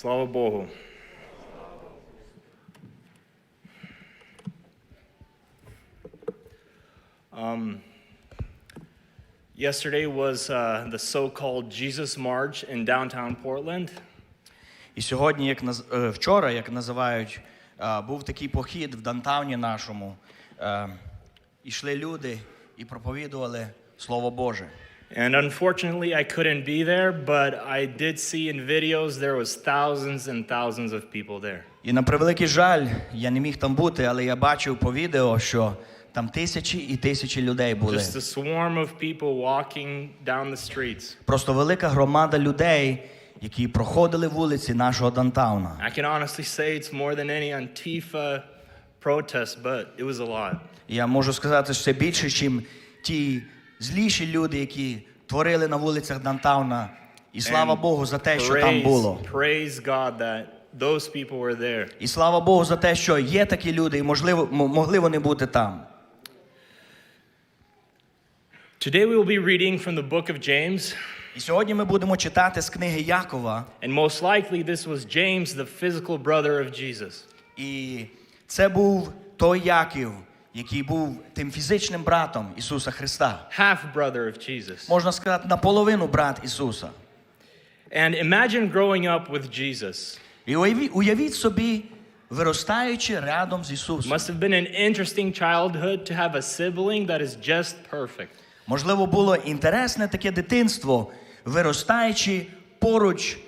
Слава Богу. Um, yesterday was uh, the so called Jesus March in downtown Portland. І сьогодні, як наз... е, вчора, як називають, е, був такий похід в Дантауні нашому. Е, Ішли люди і проповідували Слово Боже. And unfortunately, I couldn't be there, but I did see in videos there was thousands and thousands of people there. І на превеликий жаль, я не міг там бути, але я бачив по відео, що там тисячі і тисячі людей були. Just a swarm of people walking down the streets. Просто велика громада людей, які проходили вулиці нашого Дантауна. I can honestly say it's more than any Antifa protest, but it was a lot. Я можу сказати, що це більше, ніж ті зліші люди, які творили на вулицях Дантауна. І слава Богу за те, що там було. praise God that those people were there. І слава Богу за те, що є такі люди, і можливо, могли вони бути там. Today we will be reading from the book of James, І сьогодні ми будемо читати з книги Якова. and most likely this was James, the physical brother of Jesus. І це був той Яків, який був тим фізичним братом Ісуса Христа. half brother of Jesus. Можна сказати, наполовину брат Ісуса. And imagine growing up with Jesus. І уявіть собі, виростаючи рядом з Ісусом. Must have been an interesting childhood to have a sibling that is just perfect. Можливо, було інтересне таке дитинство, виростаючи поруч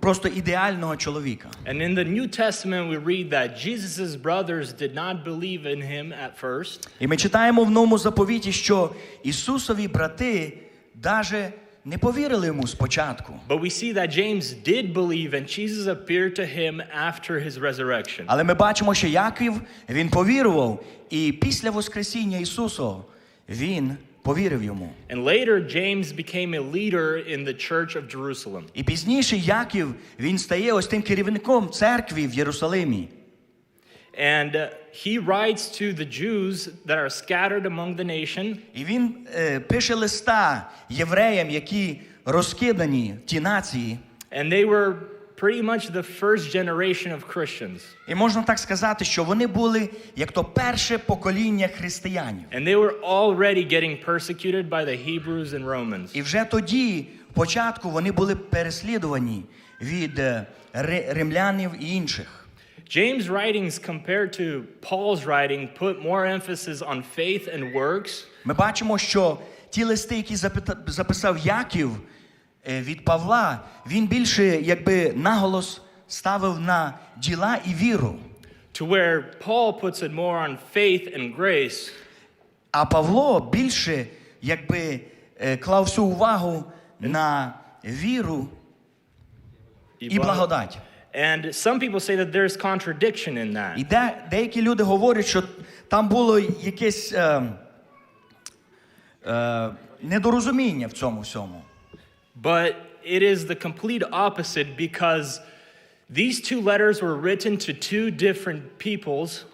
просто ідеального чоловіка. And in the New Testament, we read that Jesus' brothers did not believe in him at first, І ми читаємо в новому заповіті, що Ісусові брати даже не повірили йому спочатку. but we see that James did believe, and Jesus appeared to him after his resurrection. Але ми бачимо, що Яків він повірував, і після Воскресіння Ісуса він повірив йому. And later, James became a leader in the church of Jerusalem. І пізніше Яків він стає ось тим керівником церкви в Єрусалимі. And uh, he writes to the Jews that are scattered among the nation, І він е, пише листа євреям, які розкидані в ті нації. and they were pretty much the first generation of Christians. І можна так сказати, що вони були як то перше покоління християнів. And they were already getting persecuted by the Hebrews and Romans. І вже тоді, початку, вони були переслідувані від е, римлянів і інших. James' writings, compared to Paul's writing, put more emphasis on faith and works, Ми бачимо, що ті листи, які записав Яків е, від Павла, він більше якби наголос ставив на діла і віру. to where Paul puts it more on faith and grace. А Павло більше якби е, клав всю увагу на віру і благодать. And some people say that there's contradiction in that. І де, деякі люди говорять, що там було якесь е, е, недорозуміння в цьому всьому. But it is the complete opposite because these two letters were written to two different peoples,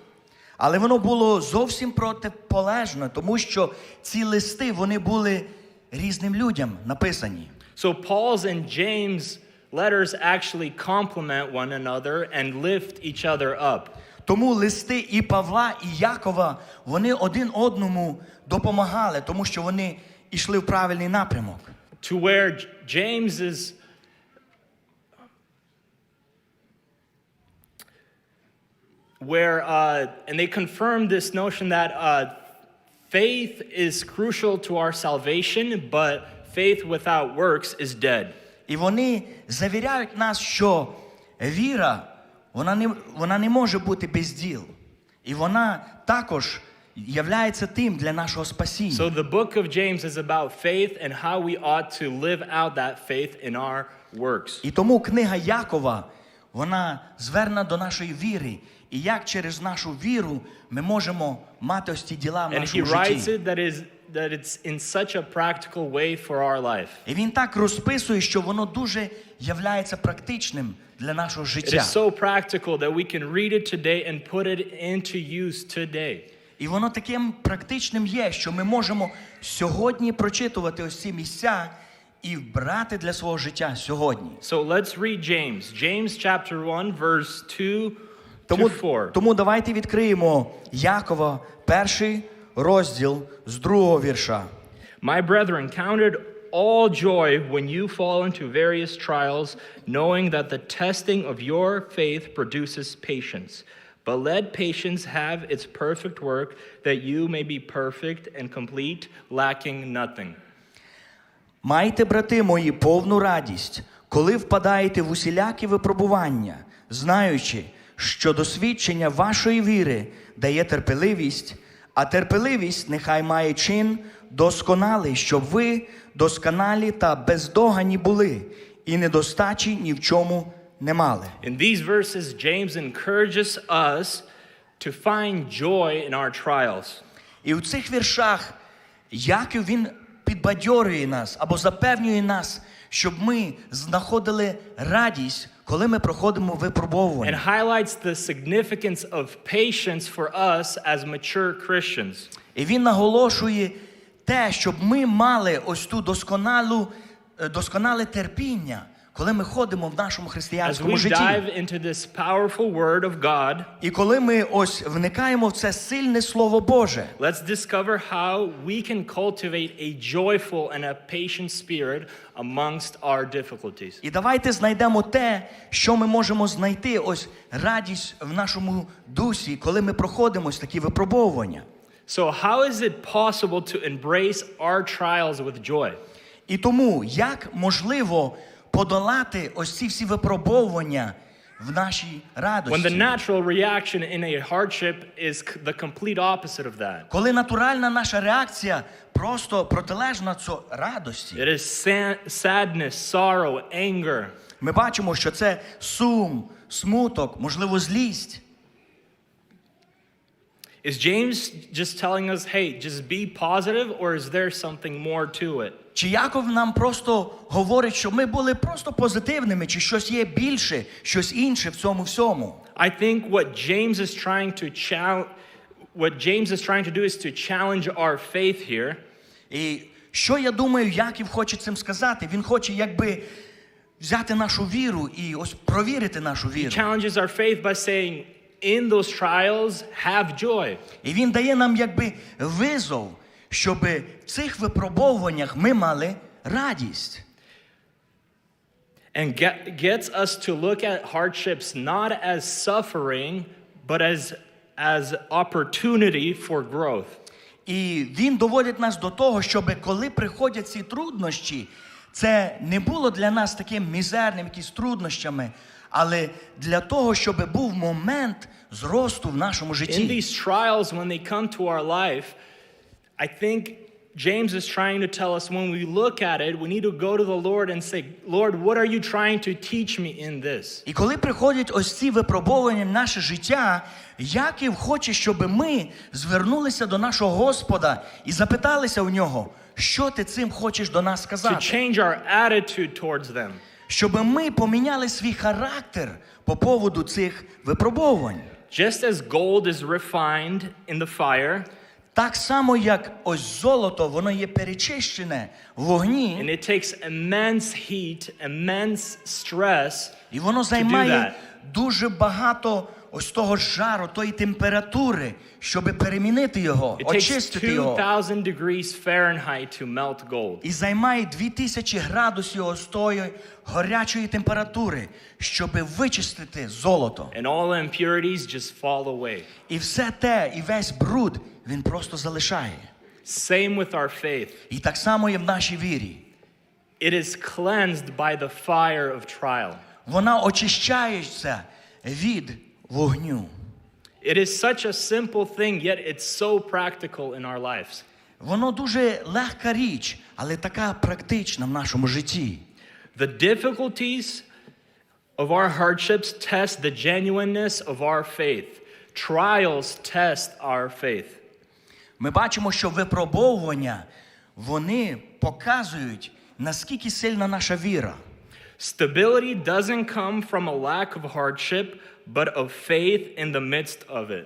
Але воно було зовсім протиполежно, тому що ці листи вони були різним людям написані. So Paul's and James' letters actually complement one another and lift each other up. Тому листи і Павла, і Якова вони один одному допомагали, тому що вони йшли в правильний напрямок. To where J- James is where uh, and they confirm this notion that uh, faith is crucial to our salvation, but faith without works is dead. І вони завіряють нас, що віра вона не, вона не може бути без діл. І вона також являється тим для нашого спасіння. So the book of James is about faith and how we ought to live out that faith in our works. І тому книга Якова, вона звернена до нашої віри. І як через нашу віру ми можемо мати ось ці діла в And he нашому writes житті. it that is that it's in such a practical way for our life. І він так розписує, що воно дуже являється практичним для нашого It життя. is so practical that we can read it today and put it into use today. І воно таким практичним є, що ми можемо сьогодні прочитувати ось ці місця і брати для свого життя сьогодні. So let's read James. James chapter 1, verse 2 Тому, to 4. тому давайте відкриємо Якова, перший розділ з другого вірша. My brethren, count it all joy when you fall into various trials, knowing that the testing of your faith produces patience. But let patience have its perfect work, that you may be perfect and complete, lacking nothing. Майте, брати мої, повну радість, коли впадаєте в усілякі випробування, знаючи, що досвідчення вашої віри дає терпеливість, а терпеливість нехай має чин досконалий, щоб ви досконалі та бездогані були, і недостачі ні в чому не мали. In these verses, James encourages us to find joy in our trials. І у цих віршах Яків він підбадьорює нас або запевнює нас, щоб ми знаходили радість, коли ми проходимо and highlights the significance of patience for us as mature Christians. І він наголошує те, щоб ми мали ось ту досконалу, е, досконале терпіння, коли ми ходимо в нашому християнському житті. І коли ми ось вникаємо в це сильне Слово Боже. let's discover how we can cultivate a joyful and a patient spirit amongst our difficulties. І давайте знайдемо те, що ми можемо знайти ось радість в нашому дусі, коли ми проходимо ось такі випробовування. So, how is it possible to embrace our trials with joy? І тому як можливо подолати ось ці всі випробовування в нашій When the natural reaction in a hardship is the complete opposite of that. коли натуральна наша реакція просто протилежна цо радості. It is sadness, sorrow, anger. Ми бачимо, що це сум, смуток, можливо, злість. Is James just telling us, hey, just be positive, or is there something more to it? Чи Яков нам просто говорить, що ми були просто позитивними, чи щось є більше, щось інше в цьому всьому? I think what James is trying to challenge, what James is trying to do is to challenge our faith here. І що я думаю, Яків хоче цим сказати? Він хоче якби взяти нашу віру і ось провірити нашу віру. Challenges our faith by saying, in those trials, have joy. І він дає нам якби визов, щоб в цих випробовуваннях ми мали радість. And get, gets us to look at hardships not as suffering, but as, as opportunity for growth. І він доводить нас до того, щоб коли приходять ці труднощі, це не було для нас таким мізерним, якісь труднощами, але для того, щоб був момент зросту в нашому In житті. these trials, when they come to our life, I think James is trying to tell us when we look at it, we need to go to the Lord and say, Lord, what are you trying to teach me in this? І коли приходять ось ці випробування в наше життя, Яків хоче, щоб ми звернулися до нашого Господа і запиталися у нього, що ти цим хочеш до нас To сказати. change our attitude towards them. Щоб ми поміняли свій характер по поводу цих випробувань. Just as gold is refined in the fire, Так само, як ось золото, воно є перечищене в and it takes immense heat, immense stress і воно займає дуже багато ось того жару, тої температури, щоб перемінити його, It takes очистити його. 2,000 degrees Fahrenheit to melt gold. І займає 2000 градусів ось тої гарячої температури, щоб вичистити золото. And all impurities just fall away. І все те, і весь бруд він просто залишає. Same with our faith. І так само є в нашій вірі. It is cleansed by the fire of trial. Вона очищається від вогню. It is such a simple thing, yet it's so practical in our lives. Воно дуже легка річ, але така практична в нашому житті. The difficulties of our hardships test the genuineness of our faith. Trials test our faith. Ми бачимо, що випробовування вони показують, наскільки сильна наша віра. Stability doesn't come from a lack of hardship, but of faith in the midst of it.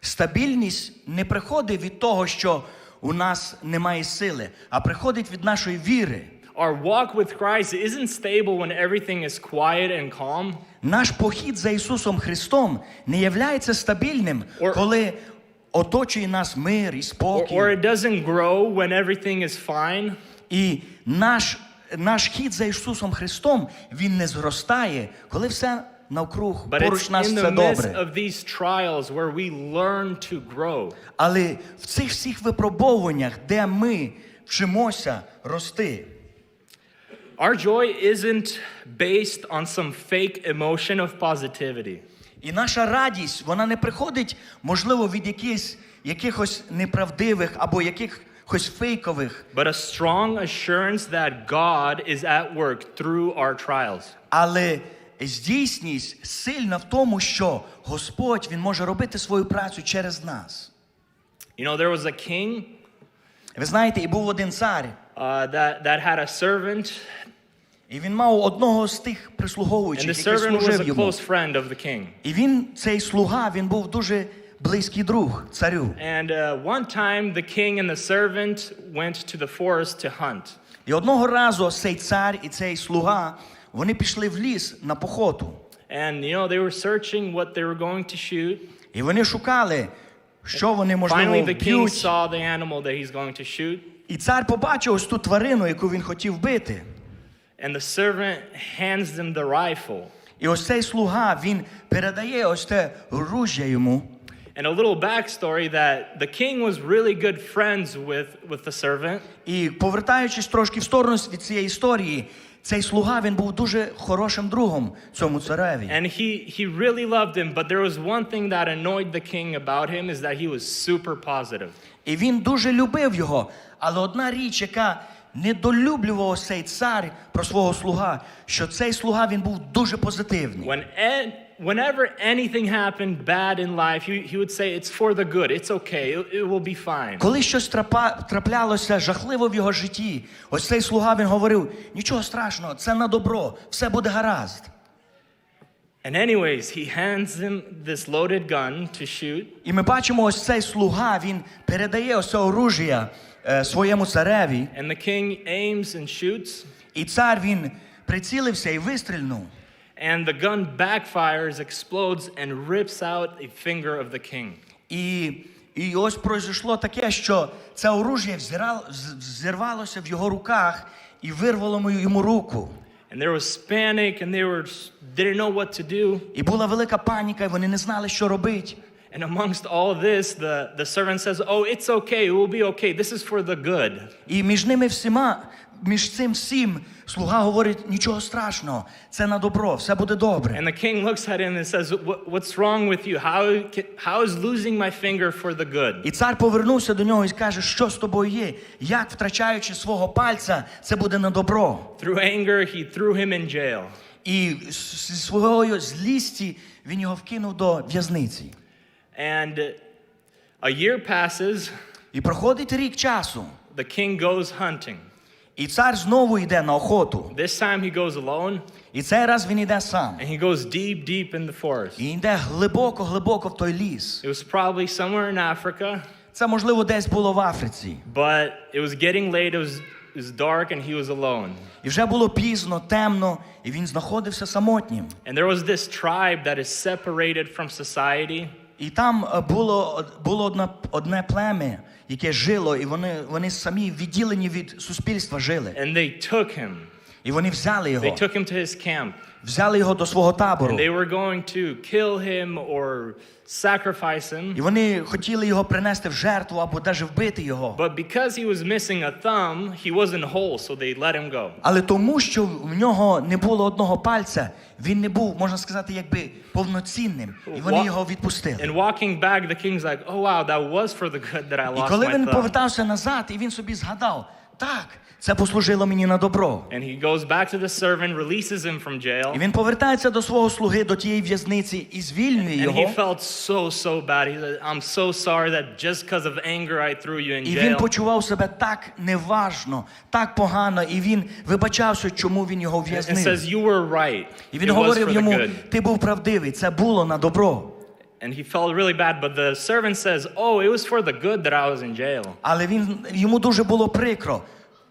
Стабільність не приходить від того, що у нас немає сили, а приходить від нашої віри. our walk with Christ isn't stable when everything is quiet and calm. Наш похід за Ісусом Христом не являється стабільним, коли оточує нас мир і спокій. or it doesn't grow when everything is fine. І наш, наш хід за Ісусом Христом він не зростає, коли все навкруг But поруч нас все добре. of these trials where we learn to grow. Але в цих всіх випробовуваннях, де ми вчимося рости, Our joy isn't based on some fake emotion of positivity. І наша радість, вона не приходить, можливо, від якихось, якихось неправдивих або якихось фейкових, but a strong assurance that God is at work through our trials. але здійсність сильна в тому, що Господь він може робити свою працю через нас. You know, there was a king Ви знаєте, і був один цар, uh, that, that had a servant, і він мав одного з тих прислуговуючих, який служив йому. close friend of the king. І він, цей слуга, він був дуже близький друг царю. And uh, one time, the king and the servant went to the forest to hunt. І одного разу цей цар і цей слуга, вони пішли в ліс на похоту. And, you know, they were searching what they were going to shoot. І вони шукали, що вони, можливо, Finally, the king saw the animal that he's going to shoot. І цар побачив ось ту тварину, яку він хотів вбити. And the servant hands them the rifle. І ось цей слуга, він передає ось те ружжя йому. And a little backstory that the king was really good friends with, with the servant. І повертаючись трошки в сторону від цієї історії, цей слуга він був дуже хорошим другом цьому цареві. And he, he really loved him, but there was one thing that annoyed the king about him is that he was super positive. І він дуже любив його. Але одна річ, яка недолюблював цей цар про свого слуга, що цей слуга він був дуже позитивний. When an- whenever anything happened bad in life, he, he would say, It's for the good, it's okay, it, it will be fine. Коли щось траплялося жахливо в його житті, ось цей слуга він говорив: нічого страшного, це на добро, все буде гаразд. And, anyways, he hands him this loaded gun to shoot. І ми бачимо, ось цей слуга він передає ось це оружія е, своєму цареві, And the king aims and shoots, і цар він прицілився і вистрільнув. and the gun backfires, explodes, and rips out a finger of the king. І, і ось пройшло таке, що це оружие взирало- з- зірвалося в його руках і вирвало йому руку. And there was panic, and they were they didn't know what to do. І була велика паніка, і вони не знали, що робити. And amongst all this, the, the servant says, Oh, it's okay, it will be okay. This is for the good. І між ними всіма, між цим всім, слуга говорить: нічого страшного, це на добро, все буде добре. And the king looks at him and says, "What- What's wrong with you? How, ca- how is losing my finger for the good? І цар повернувся до нього і каже, що з тобою є? Як втрачаючи свого пальця, це буде на добро. Through anger, he threw him in jail. І з- зі своєю злісті він його вкинув до в'язниці. And a year passes, І проходить рік часу, the king goes hunting. і цар знову йде на охоту. This time he goes alone, І цей раз він йде сам. and he goes deep, deep in the forest. І йде глибоко, глибоко в той ліс. It was probably somewhere in Africa, Це можливо десь було в Африці. but it was getting late, it was, it was dark, and he was alone. І вже було пізно, темно, і він знаходився самотнім. And there was this tribe that is separated from society. І там е, було, було одне, одне плем'я, яке жило, і вони, вони самі відділені від суспільства жили. And they took him. І вони взяли його, They took him to his camp. взяли його до свого табору. And they were going to kill him or sacrifice him. І вони хотіли його принести в жертву або навіть вбити його. But because he was missing a thumb, he wasn't whole, so they let him go. Але тому, що в нього не було одного пальця, він не був, можна сказати, якби повноцінним. І вони його відпустили. And walking back, the king's like, oh wow, that was for the good that I І lost коли він повертався назад, і він собі згадав, так, це послужило мені на добро. And he goes back to the servant, releases him from І він повертається до свого слуги, до тієї в'язниці і звільнює And he felt so, so bad. He said, I'm so sorry that just because of anger I threw you in І він почував себе так неважно, так погано, і він вибачався, чому він його And в'язнив. says, You were right. І він говорив йому: ти був правдивий, це було на добро. And he felt really bad, but the servant says, Oh, it was for the good that I was in jail. Але він йому дуже було прикро.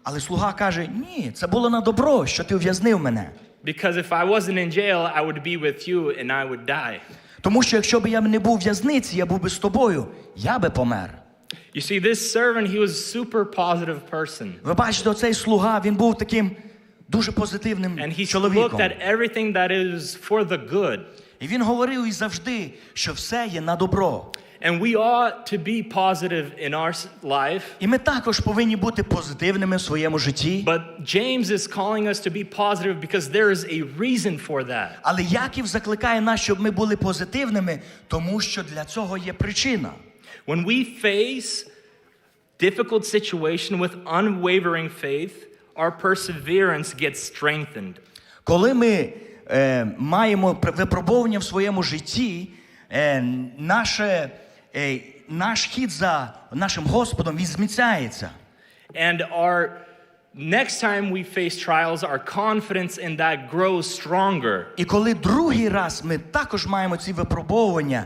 Але слуга каже: ні, це було на добро, що ти ув'язнив мене. Because if I wasn't in jail, I would be with you and I would die. Тому що якщо б я не був в'язниці, я був би з тобою, я би помер. You see, this servant, he was a super positive person. Ви бачите, оцей слуга, він був таким дуже позитивним And he looked at everything that is for the good. І він говорив і завжди, що все є на добро. And we ought to be positive in our life. І ми також повинні бути позитивними в своєму житті. But James is calling us to be positive because there is a reason for that. Але Яків закликає нас, щоб ми були позитивними, тому що для цього є причина. When we face difficult situation with unwavering faith, our perseverance gets strengthened. Коли ми е, маємо пр- випробовування в своєму житті, е, наше, е, наш хід за нашим Господом він зміцяється. And our next time we face trials, our confidence in that grows stronger. І коли другий раз ми також маємо ці випробовування,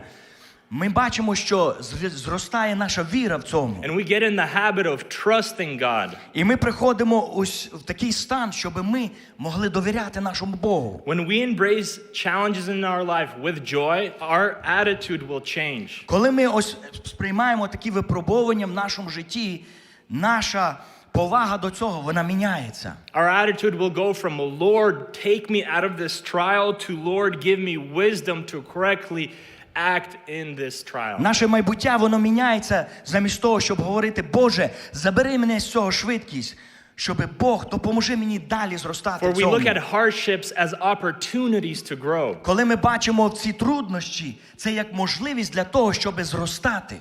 ми бачимо, що зр- зростає наша віра в цьому. And we get in the habit of trusting God. І ми приходимо ось в такий стан, щоб ми могли довіряти нашому Богу. When we embrace challenges in our life with joy, our attitude will change. Коли ми ось сприймаємо такі випробовування в нашому житті, наша повага до цього вона міняється. Our attitude will go from, Lord, take me out of this trial, to Lord, give me wisdom to correctly act in this trial. Наше майбуття воно міняється замість того, щоб говорити, Боже, забери мене з цього швидкість, щоб Бог допоможи мені далі зростати. For we цьому. look at hardships as opportunities to grow. Коли ми бачимо ці труднощі, це як можливість для того, щоб зростати.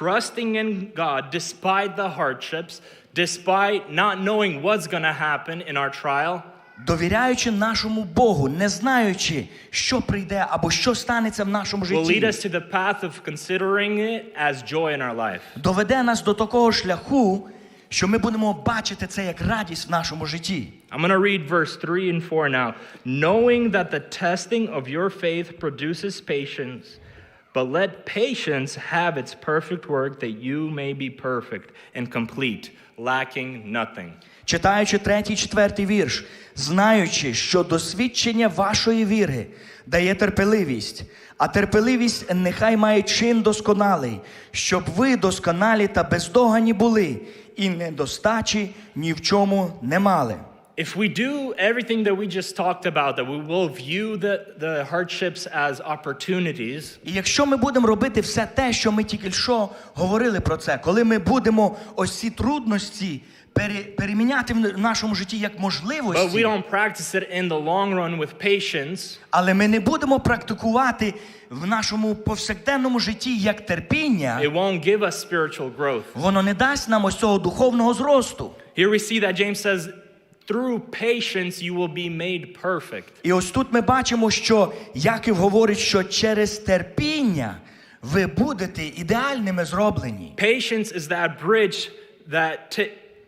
Trusting in God despite the hardships, despite not knowing what's going to happen in our trial, Довіряючи нашому Богу, не знаючи, що прийде або що станеться в нашому житті, доведе нас до такого шляху, що ми будемо бачити це як радість в нашому житті. I'm going to read verse 3 and 4 now. Knowing that the testing of your faith produces patience, but let patience have its perfect work, that you may be perfect and complete, lacking nothing. Читаючи третій, четвертий вірш, знаючи, що досвідчення вашої віри дає терпеливість, а терпеливість нехай має чин досконалий, щоб ви досконалі та бездогані були, і недостачі ні в чому не мали. If we do everything that we just talked about, that we will view the, the hardships as opportunities, І якщо ми будемо робити все те, що ми тільки що говорили про це, коли ми будемо ось ці трудності переміняти в нашому житті як but we можливості, don't practice it in the long run with patience, але ми не будемо практикувати в нашому повсякденному житті як терпіння, it won't give us spiritual growth. воно не дасть нам ось цього духовного зросту. Here we see that James says, through patience you will be made perfect. І ось тут ми бачимо, що Яків говорить, що через терпіння ви будете ідеальними зроблені. Patience is that bridge that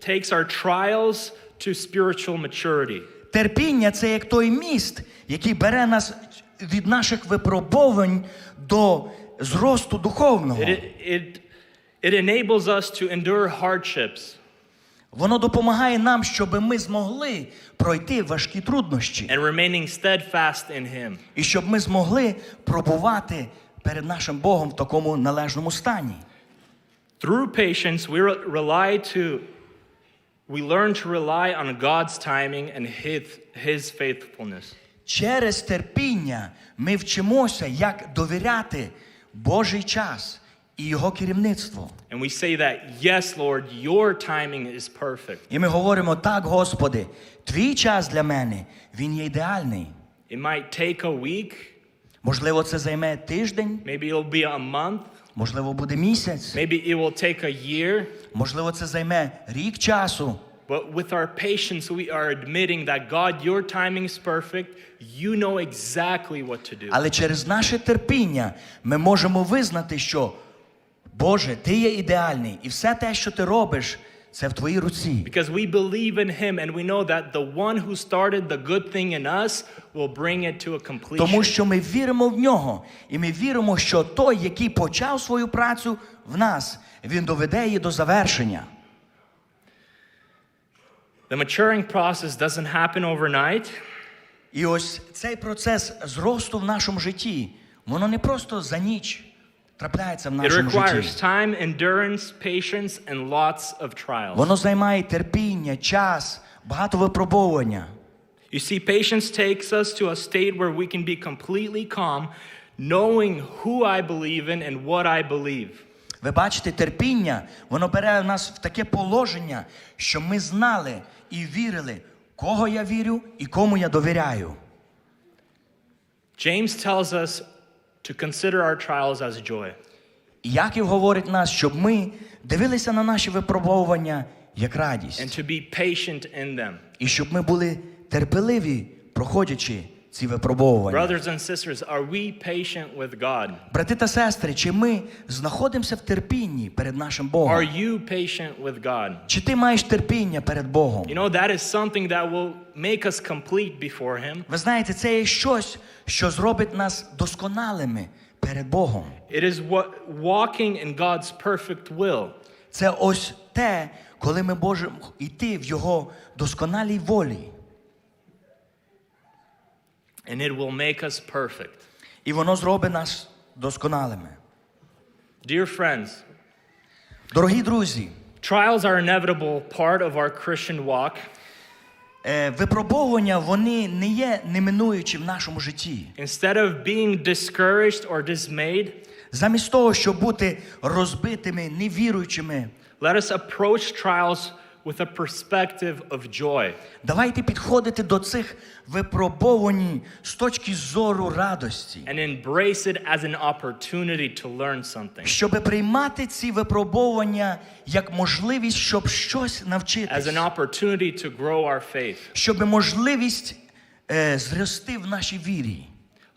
takes our trials to spiritual maturity. Терпіння це як той міст, який бере нас від наших випробувань до зросту духовного. It, it, it enables us to endure hardships Воно допомагає нам, щоб ми змогли пройти важкі труднощі, and remaining steadfast in Him. і щоб ми змогли пробувати перед нашим Богом в такому належному стані. Through patience, we rely to, we learn to rely on God's timing and His, his faithfulness. Через терпіння ми вчимося, як довіряти Божий час і Його керівництво. And we say that, yes, Lord, your timing is perfect. І ми говоримо так, Господи, твій час для мене він є ідеальний. It might take a week, Можливо, це займе тиждень, maybe it'll be a month, можливо, буде місяць, maybe it will take a year. можливо, це займе рік часу. But with our patience, we are admitting that God, your timing is perfect. You know exactly what to do. Але через наше терпіння ми можемо визнати, що Боже, Ти є ідеальний, і все те, що ти робиш, це в твоїй руці. Because we believe in Him and we know that the one who started the good thing in us will bring it to a completion. Тому що ми віримо в нього, і ми віримо, що той, який почав свою працю в нас, він доведе її до завершення. The maturing process doesn't happen overnight. І ось цей процес зросту в нашому житті, воно не просто за ніч трапляється в It нашому requires житті. time, endurance, patience, and lots of trials. Воно займає терпіння, час, багато випробовування. You see, patience takes us to a state where we can be completely calm, knowing who I believe in and what I believe. Ви бачите, терпіння, воно бере нас в таке положення, що ми знали і вірили, кого я вірю і кому я довіряю. James tells us to consider our trials as joy. І Яків говорить нас, щоб ми дивилися на наші випробовування як and to be patient in them. і щоб ми були терпеливі, проходячи ці випробовування. Brothers and sisters, are we patient with God? Брати та сестри, чи ми знаходимося в терпінні перед нашим Богом? Are you patient with God? Чи ти маєш терпіння перед Богом? You know, that is something that will make us complete before Him. Ви знаєте, це є щось, що зробить нас досконалими перед Богом. It is what walking in God's perfect will. Це ось те, коли ми можемо йти в Його досконалій волі. And it will make us perfect. І воно зробить нас досконалими. Dear friends, Дорогі друзі, trials are inevitable part of our Christian walk. е, випробовування вони не є неминуючі в нашому житті. Instead of being discouraged or dismayed, Замість того, щоб бути розбитими, невіруючими, let us approach trials with a perspective of joy. давайте підходити до цих випробувань з точки зору радості, and embrace it as an opportunity to learn something, щоб приймати ці випробування як можливість, щоб щось as an opportunity to grow our faith. щоб можливість е, зрости в нашій вірі.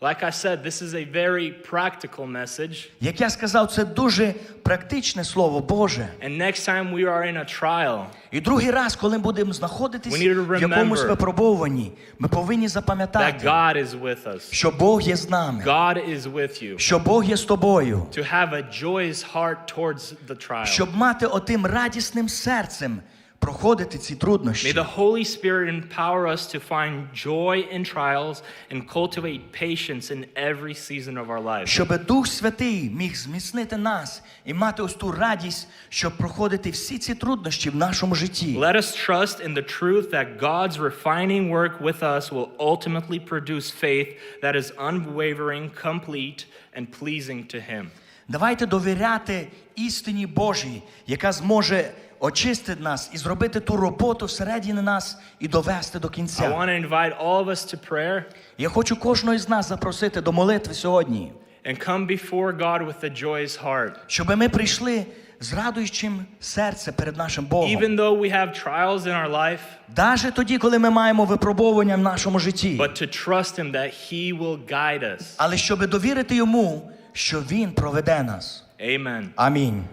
Like I said, this is a very practical message. Як я сказав, це дуже практичне слово Боже. And next time we are in a trial, І другий раз, коли ми будемо знаходитись в якомусь випробуванні, ми повинні that God is with us. що Бог є з нами, God is with you. що Бог є з тобою, To have a joyous heart towards the trial. щоб мати отим радісним серцем проходити ці May труднощі. the Holy Spirit empower us to find joy in trials and cultivate patience in every season of our lives. Щоб Дух Святий міг зміцнити нас і мати ось ту радість, щоб проходити всі ці труднощі в нашому житті. Let us trust in the truth that God's refining work with us will ultimately produce faith that is unwavering, complete, and pleasing to Him. Давайте довіряти істині Божій, яка зможе очистити нас і зробити ту роботу всередині нас і довести до I кінця. want to invite all of us to prayer Я хочу кожного з нас запросити до молитви сьогодні, and come before God with a joyous heart. щоб ми прийшли з радуючим серцем перед нашим Богом. Even though we have trials in our life, Даже тоді, коли ми маємо випробовування в нашому житті, but to trust Him that He will guide us. але щоб довірити йому, що він проведе нас. Amen. Амінь.